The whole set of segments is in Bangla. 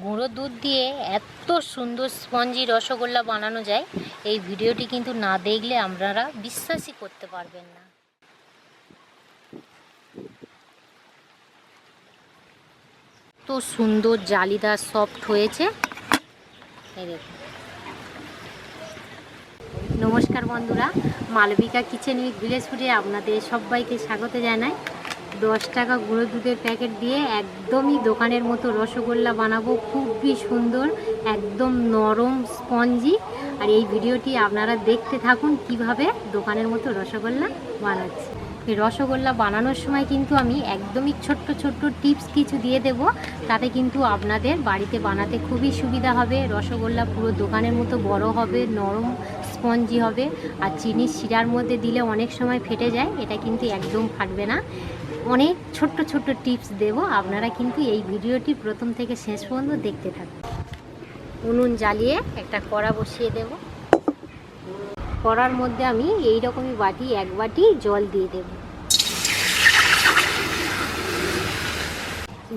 গুঁড়ো দুধ দিয়ে এত সুন্দর স্পঞ্জি রসগোল্লা বানানো যায়, এই ভিডিওটি কিন্তু না দেখলে আপনারা বিশ্বাসই করতে পারবেন না। তো সুন্দর জালিদার সফট হয়েছে। নমস্কার বন্ধুরা, মালবিকা কিচেন উইথ ভিলেজ ফুডে আপনাদের সবাইকে স্বাগত জানাই। দশ টাকা গুঁড়ো দুধের প্যাকেট দিয়ে একদমই দোকানের মতো রসগোল্লা বানাবো। খুবই সুন্দর, একদম নরম, স্পঞ্জি। আর এই ভিডিওটি আপনারা দেখতে থাকুন কীভাবে দোকানের মতো রসগোল্লা বানাচ্ছি। এই রসগোল্লা বানানোর সময় কিন্তু আমি একদমই ছোট্ট ছোট্ট টিপস কিছু দিয়ে দেব। তাতে কিন্তু আপনাদের বাড়িতে বানাতে খুবই সুবিধা হবে। রসগোল্লা পুরো দোকানের মতো বড় হবে, নরম, স্পঞ্জি হবে। আর চিনির শিরার মধ্যে দিলে অনেক সময় ফেটে যায়। এটা কিন্তু একদম ফাটবে না। অনেক ছোট্ট ছোট্ট টিপস দেব। আপনারা কিন্তু এই ভিডিওটি প্রথম থেকে শেষ পর্যন্ত দেখতে থাকুন। উনুন জ্বালিয়ে একটা কড়া বসিয়ে দেব। কড়ার মধ্যে আমি এই রকমই বাটি, এক বাটি জল দিয়ে দেব।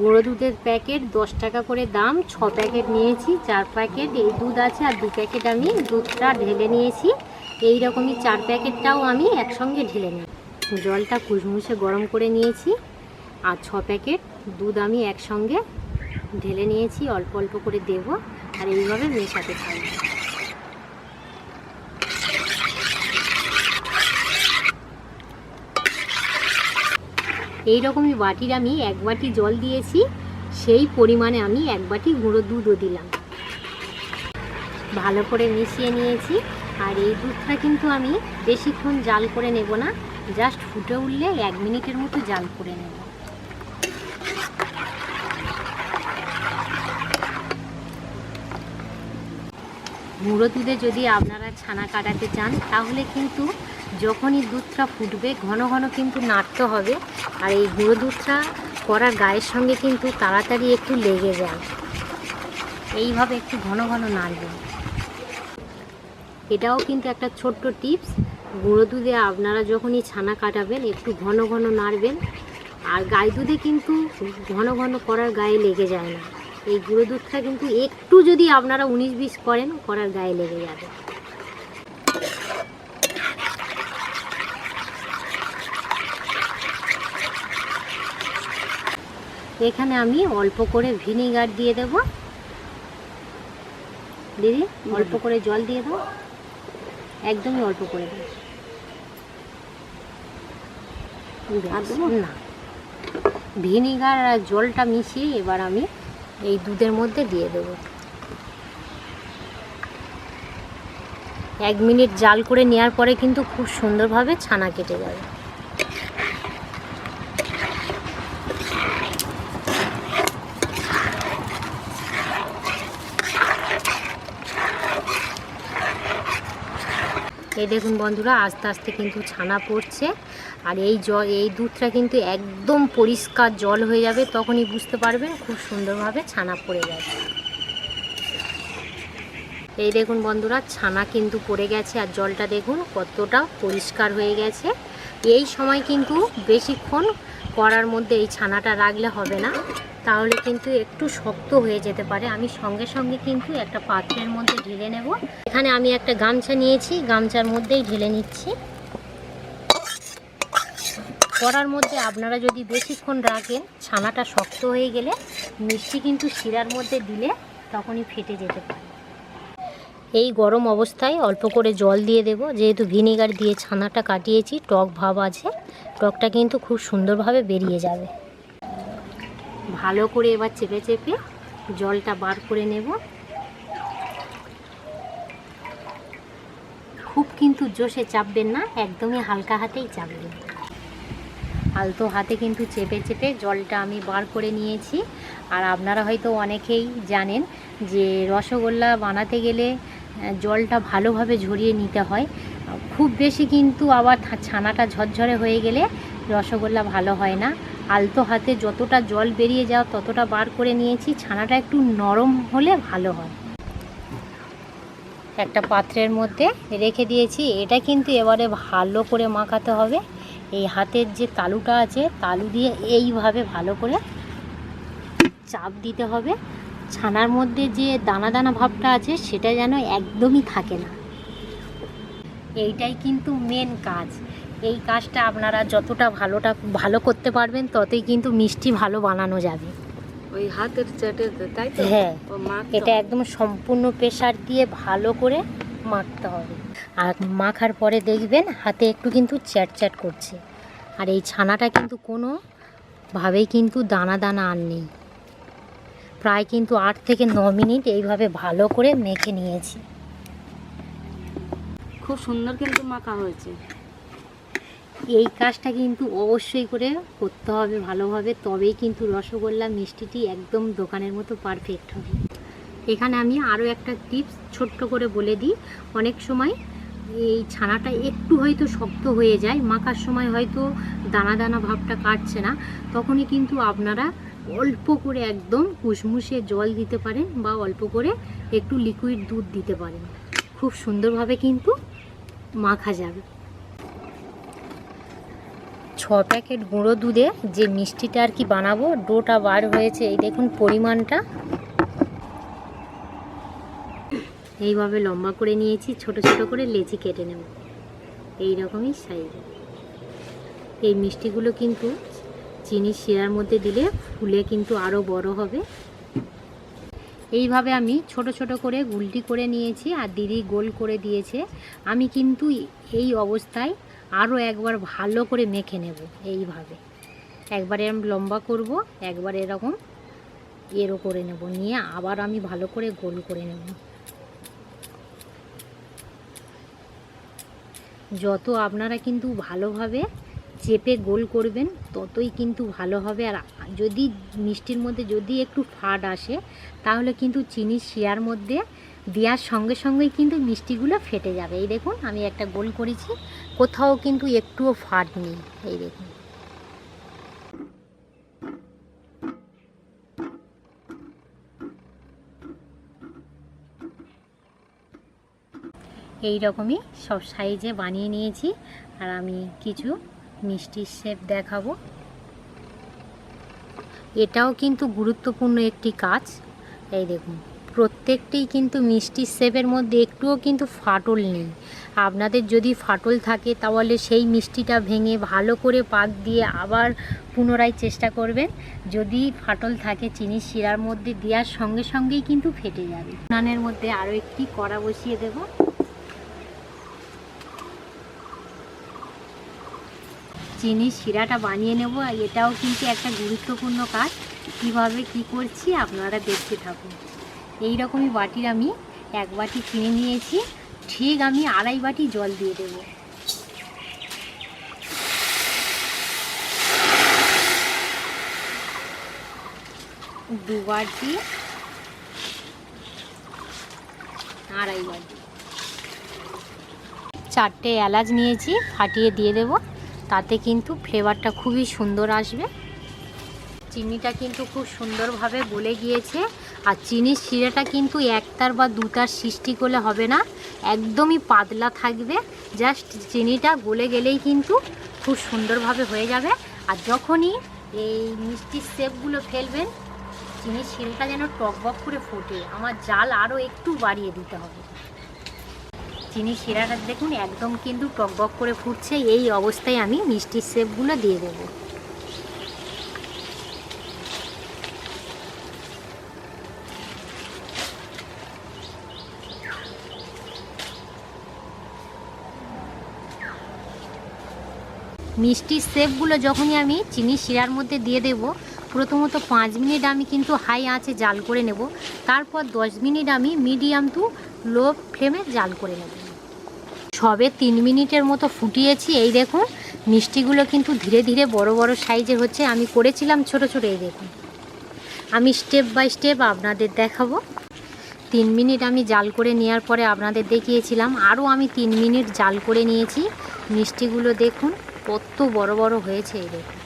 গুঁড়ো দুধের প্যাকেট, দশ টাকা করে দাম, ছ প্যাকেট নিয়েছি, চার প্যাকেট। এই দুধ আছে আর দু প্যাকেট আমি দুধটা ঢেলে নিয়েছি। এই রকমই চার প্যাকেটটাও আমি একসঙ্গে ঢেলে নিই জলটা কুসমুসে গরম করে নিয়েছি আর ছ প্যাকেট দুধ আমি একসঙ্গে ঢেলে নিয়েছি, অল্প অল্প করে দেব আর এইভাবে মেশাতে থাকব। এই রকমই বাটির আমি এক বাটি জল দিয়েছি, সেই পরিমাণে আমি এক বাটি গুঁড়ো দুধও দিলাম। ভালো করে মিশিয়ে নিয়েছি আর এই দুধটা কিন্তু আমি বেশিক্ষণ জাল করে নেব না জাস্ট ফুটে উঠলে এক মিনিটের মতো জাল করে নেব। গুঁড়ো দুধে যদি আপনারা ছানা কাটাতে চান, তাহলে কিন্তু যখনই দুধটা ফুটবে, ঘন ঘন কিন্তু নাড়তে হবে। আর এই গুঁড়ো দুধটা করার গায়ের সঙ্গে কিন্তু তাড়াতাড়ি একটু লেগে যায়। এইভাবে একটু ঘন ঘন নাড়বেন। এটাও কিন্তু একটা ছোট্ট টিপস। গুঁড়ো দুধে আপনারা যখনই ছানা কাটাবেন, একটু ঘন ঘন নাড়বেন। আর গায়ে দুধে কিন্তু ঘন ঘন করার গায়ে লেগে যায় না। এই গুঁড়ো দুধটা কিন্তু একটু যদি আপনারা উনিশ বিশ করেন, করার গায়ে লেগে যাবে। এখানে আমি অল্প করে ভিনিগার দিয়ে দেব। দিদি, অল্প করে জল দিয়ে দাও একদমই অল্প করে না। ভিনিগার আর জলটা মিশিয়ে এবার আমি এই দুধের মধ্যে দিয়ে দেব। এক মিনিট জাল করে নেওয়ার পরে কিন্তু খুব সুন্দরভাবে ছানা কেটে যাবে। এই দেখুন বন্ধুরা, আস্তে আস্তে কিন্তু ছানা পড়ছে। আর এই জল এই দুধটা কিন্তু একদম পরিষ্কার জল হয়ে যাবে, তখনই বুঝতে পারবেন খুব সুন্দরভাবে ছানা পড়ে যাবে এই দেখুন বন্ধুরা, ছানা কিন্তু পড়ে গেছে, আর জলটা দেখুন কতটা পরিষ্কার হয়ে গেছে। এই সময় কিন্তু বেশিক্ষণ করার মধ্যে এই ছানাটা রাখলে হবে না। তাহলে কিন্তু একটু শক্ত হয়ে যেতে পারে। আমি সঙ্গে সঙ্গে কিন্তু একটা পাত্রের মধ্যে ঢেলে নেব। এখানে আমি একটা গামছা নিয়েছি। গামছার মধ্যেই ঢেলে নিচ্ছি। করার মধ্যে আপনারা যদি বেশিক্ষণ রাখেন, ছানাটা শক্ত হয়ে গেলে মিষ্টি কিন্তু শিরার মধ্যে দিলে তখনই ফেটে যেতে পারে। এই গরম অবস্থায় অল্প করে জল দিয়ে দেব। যেহেতু ভিনেগার দিয়ে ছানাটা কাটিয়েছি, টক ভাব আছে, টকটা কিন্তু খুব সুন্দরভাবে বেরিয়ে যাবে। ভালো করে এবার চেপে চেপে জলটা বার করে নেব। খুব কিন্তু জোশে চাপবেন না, একদমই হালকা হাতেই চাপবেন। আলতো হাতে কিন্তু চেপে চেপে জলটা আমি বার করে নিয়েছি। আর আপনারা হয়তো অনেকেই জানেন যে রসগোল্লা বানাতে গেলে জলটা ভালোভাবে ঝরিয়ে নিতে হয়। খুব বেশি কিন্তু আবার ছানাটা ঝরঝরে হয়ে গেলে রসগোল্লা ভালো হয় না। আলতো হাতে যতটা জল বেরিয়ে যাও, ততটা বার করে নিয়েছি। ছানাটা একটু নরম হলে ভালো হয়। একটা পাত্রের মধ্যে রেখে দিয়েছি। এটা কিন্তু এবারে ভালো করে মাখাতে হবে। এই হাতের যে তালুটা আছে, তালু দিয়ে এইভাবে ভালো করে চাপ দিতে হবে। ছানার মধ্যে যে দানা দানা ভাবটা আছে সেটা যেন একদমই থাকে না। এইটাই কিন্তু মেন কাজ। এই কাজটা আপনারা যতটা ভালোটা ভালো করতে পারবেন ততই কিন্তু মিষ্টি ভালো বানানো যাবে। ওই হাতের চাটে তাই তো? হ্যাঁ এটা একদম সম্পূর্ণ প্রেশার দিয়ে ভালো করে মাখতে হবে। আর মাখার পরে দেখবেন হাতে একটু কিন্তু চ্যাট চ্যাট করছে। আর এই ছানাটা কিন্তু কোনো ভাবেই কিন্তু দানা দানা আর নেই। প্রায় কিন্তু আট থেকে ন মিনিট এইভাবে ভালো করে মেখে নিয়েছি। খুব সুন্দর কিন্তু মাখা হয়েছে। এই কাজটা কিন্তু অবশ্যই করে করতে হবে ভালোভাবে তবেই কিন্তু রসগোল্লা মিষ্টিটি একদম দোকানের মতো পারফেক্ট হবে। এখানে আমি আরও একটা টিপস ছোট্ট করে বলে দিই। অনেক সময় এই ছানাটা একটু হয়তো শক্ত হয়ে যায় মাখার সময় হয়তো দানা দানা ভাবটা কাটছে না তখনই কিন্তু আপনারা অল্প করে একদম কুসমুসে জল দিতে পারেন বা অল্প করে একটু লিকুইড দুধ দিতে পারেন। খুব সুন্দরভাবে কিন্তু মাখা যাবে। ছ প্যাকেট গুঁড়ো দুধে যে মিষ্টিটা আর কি বানাবো, ডোটা বার হয়েছে, এই দেখুন পরিমাণটা। এইভাবে লম্বা করে নিয়েছি, ছোট ছোট করে লেচি কেটে নেব। এই রকমই সাইজ এই মিষ্টিগুলো কিন্তু চিনি শিরার মধ্যে দিলে ফুলে কিন্তু আরও বড় হবে। এইভাবে আমি ছোট ছোট করে গুলটি করে নিয়েছি আর দিদি গোল করে দিয়েছে। আমি কিন্তু এই অবস্থায় আরও একবার ভালো করে মেখে নেব এইভাবে। একবারে আমি লম্বা করব, একবার এরকম এরও করে নেব, নিয়ে আবার আমি ভালো করে গোল করে নেব। যত আপনারা কিন্তু ভালোভাবে চেপে গোল করবেন, ততই কিন্তু ভালো হবে। আর যদি মিষ্টির মধ্যে যদি একটু ফাট আসে, তাহলে কিন্তু চিনি শিয়ার মধ্যে দেওয়ার সঙ্গে সঙ্গেই কিন্তু মিষ্টিগুলো ফেটে যাবে। এই দেখুন, আমি একটা গোল করেছি, কোথাও কিন্তু একটুও ফাট নেই। এই দেখুন। এই রকমই সব সাইজে বানিয়ে নিয়েছি। আর আমি কিছু মিষ্টির শেপ দেখাবো। এটাও কিন্তু গুরুত্বপূর্ণ একটি কাজ। এই দেখুন, প্রত্যেকটিই কিন্তু মিষ্টির শেপের মধ্যে একটুও কিন্তু ফাটল নেই। আপনাদের যদি ফাটল থাকে, তাহলে সেই মিষ্টিটা ভেঙে ভালো করে পাক দিয়ে আবার পুনরায় চেষ্টা করবেন। যদি ফাটল থাকে, চিনি শিরার মধ্যে দেওয়ার সঙ্গে সঙ্গেই কিন্তু ফেটে যাবে। নানের মধ্যে আরও একটি কড়া বসিয়ে দেব। চিনি শিরাটা বানিয়ে নেব এটাও কিন্তু একটা গুরুত্বপূর্ণ কাজ। কীভাবে কি করছি আপনারা দেখতে থাকুন। এই রকমই বাটির আমি এক বাটি কিনে নিয়েছি, ঠিক আমি আড়াই বাটি জল দিয়ে দেব। দু বাটি, আড়াই বাটি। চারটে এলাচ নিয়েছি, ফাটিয়ে দিয়ে দেব। তাতে কিন্তু ফ্লেভারটা খুবই সুন্দর আসবে। চিনিটা কিন্তু খুব সুন্দরভাবে গলে গিয়েছে আর চিনির শিরাটা কিন্তু একতার বা দুতার সৃষ্টি করলে হবে না, একদমই পাতলা থাকবে। জাস্ট চিনিটা গলে গেলেই কিন্তু খুব সুন্দরভাবে হয়ে যাবে। আর যখনই এই মিষ্টির শেপগুলো ফেলবেন, চিনির শিলটা যেন টক টকবক করে ফোটে। আমার জাল আরও একটু বাড়িয়ে দিতে হবে। চিনি শিরাটা দেখুন, একদম কিন্তু টকবক করে ফুটছে, এই অবস্থায় আমি মিষ্টির শেপগুলো দিয়ে দেবো। মিষ্টির শেপগুলো যখনই আমি চিনি শিরার মধ্যে দিয়ে দেব, প্রথমত পাঁচ মিনিট আমি কিন্তু হাই আঁচে জাল করে নেব, তারপর দশ মিনিট আমি মিডিয়াম টু লো ফ্লেমে জাল করে নেব। সবে তিন মিনিটের মতো ফুটিয়েছি, এই দেখুন, মিষ্টিগুলো কিন্তু ধীরে ধীরে বড় বড় সাইজের হচ্ছে, আমি করেছিলাম ছোট ছোট, এই দেখুন। আমি স্টেপ বাই স্টেপ আপনাদের দেখাবো। তিন মিনিট আমি জাল করে নেওয়ার পরে আপনাদের দেখিয়েছিলাম, আরও আমি তিন মিনিট জাল করে নিয়েছি। মিষ্টিগুলো দেখুন, কত বড় বড় হয়েছে, এই দেখুন।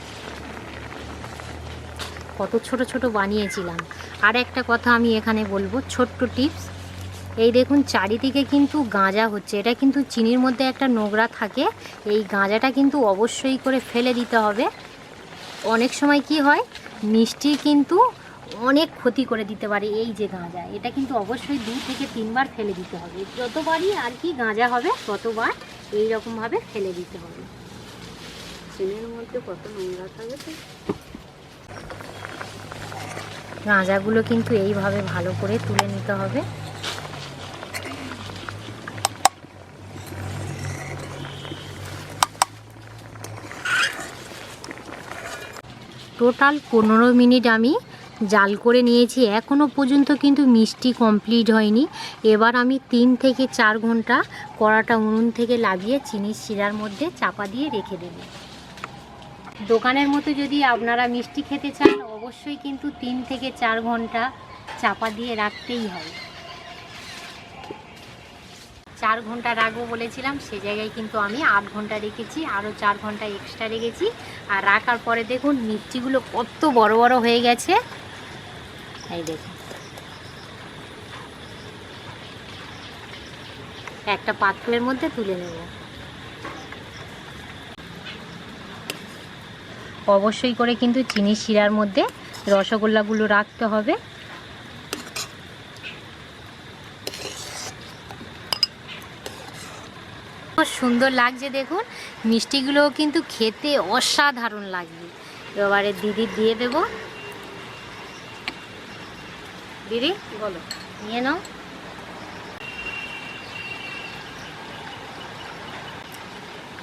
কত ছোট ছোট বানিয়েছিলাম। আর একটা কথা আমি এখানে বলব, ছোট্ট টিপস এই দেখুন চারিদিকে কিন্তু গাঁজা হচ্ছে। এটা কিন্তু চিনির মধ্যে একটা নোংরা থাকে। এই গাঁজাটা কিন্তু অবশ্যই করে ফেলে দিতে হবে। অনেক সময় কি হয় মিষ্টি কিন্তু অনেক ক্ষতি করে দিতে পারে এই যে গাঁজা। এটা কিন্তু অবশ্যই দু থেকে তিনবার ফেলে দিতে হবে। যতবারই আর কি গাঁজা হবে ততবার এই রকমভাবে ফেলে দিতে হবে। চিনির মধ্যে কত নোংরা থাকে গাঁজাগুলো কিন্তু এইভাবে ভালো করে তুলে নিতে হবে। টোটাল পনেরো মিনিট আমি জাল করে নিয়েছি। এখনও পর্যন্ত কিন্তু মিষ্টি কমপ্লিট হয়নি। এবার আমি তিন থেকে চার ঘণ্টা কড়াটা উনুন থেকে লাভিয়ে চিনির শিরার মধ্যে চাপা দিয়ে রেখে দেব। দোকানের মতো যদি আপনারা মিষ্টি খেতে চান, অবশ্যই কিন্তু তিন থেকে চার ঘণ্টা চাপা দিয়ে রাখতেই হয় চার ঘণ্টা রাখব বলেছিলাম, সে জায়গায় কিন্তু আমি আট ঘণ্টা রেখেছি, আরও চার ঘণ্টা এক্সট্রা রেখেছি। আর রাখার পরে দেখুন, মিষ্টিগুলো কত বড় বড় হয়ে গেছে। এই দেখুন। একটা পাত্রের মধ্যে তুলে নেব। অবশ্যই করে কিন্তু চিনি শিরার মধ্যে রসগোল্লাগুলো রাখতে হবে। সুন্দর লাগছে দেখুন। মিষ্টিগুলোও কিন্তু খেতে অসাধারণ লাগবে। এবারে দিদি দিয়ে দেব। দিদি, বলো, নিয়ে নাও।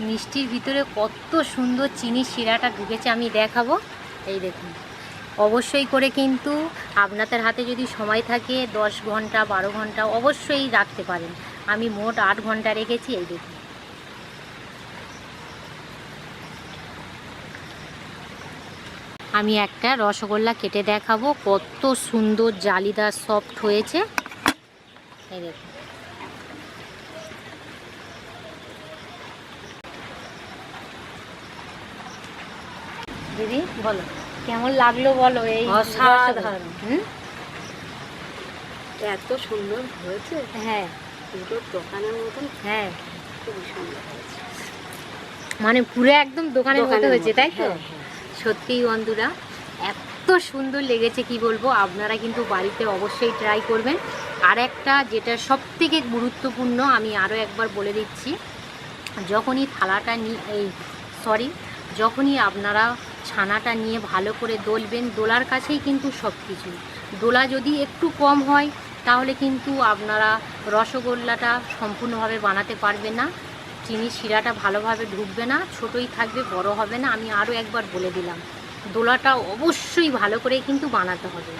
মিষ্টির ভিতরে কত সুন্দর চিনি শিরাটা ঢুকেছে, আমি দেখাবো। এই দেখুন, অবশ্যই করে কিন্তু আপনাদের হাতে যদি সময় থাকে, দশ ঘণ্টা, বারো ঘণ্টা, অবশ্যই রাখতে পারেন। আমি মোট আট ঘণ্টা রেখেছি, এই দেখুন। আমি একটা রসগোল্লা কেটে দেখাবো কত সুন্দর জালিদার সফট হয়েছে। এই দেখুন দিদি বলো কেমন লাগল বলো এই অসাধারণ। এত সুন্দর হয়েছে। হ্যাঁ। পুরো দোকানের মতন। হ্যাঁ। খুবই সুন্দর হয়েছে। মানে পুরো একদম দোকানের মতো হয়েছে তাই তো? হ্যাঁ, হ্যাঁ। সত্যিই বন্ধুরা, এত সুন্দর লেগেছে কি বলব, আপনারা কিন্তু বাড়িতে অবশ্যই ট্রাই করবেন। আর একটা যেটা সব থেকে গুরুত্বপূর্ণ আমি আরও একবার বলে দিচ্ছি, যখনই থালাটা নিয়ে এই সরি যখনই আপনারা ছানাটা নিয়ে ভালো করে দোলবেন, দোলার কাছেই কিন্তু সব কিছু দোলা যদি একটু কম হয়, তাহলে কিন্তু আপনারা রসগোল্লাটা সম্পূর্ণভাবে বানাতে পারবেন না। চিনি শিরাটা ভালোভাবে ঢুকবে না, ছোটই থাকবে, বড় হবে না। আমি আরও একবার বলে দিলাম, দোলাটা অবশ্যই ভালো করে কিন্তু বানাতে হবে।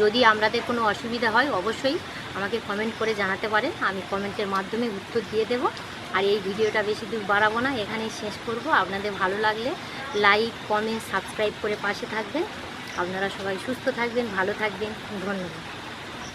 যদি আপনাদের কোনো অসুবিধা হয়, অবশ্যই আমাকে কমেন্ট করে জানাতে পারেন। আমি কমেন্টের মাধ্যমে উত্তর দিয়ে দেব। আর এই ভিডিওটা বেশি দূর বাড়াবো না, এখানেই শেষ করব। আপনাদের ভালো লাগলে লাইক কমেন্ট সাবস্ক্রাইব করে পাশে থাকবেন। আপনারা সবাই সুস্থ থাকবেন, ভালো থাকবেন। ধন্যবাদ।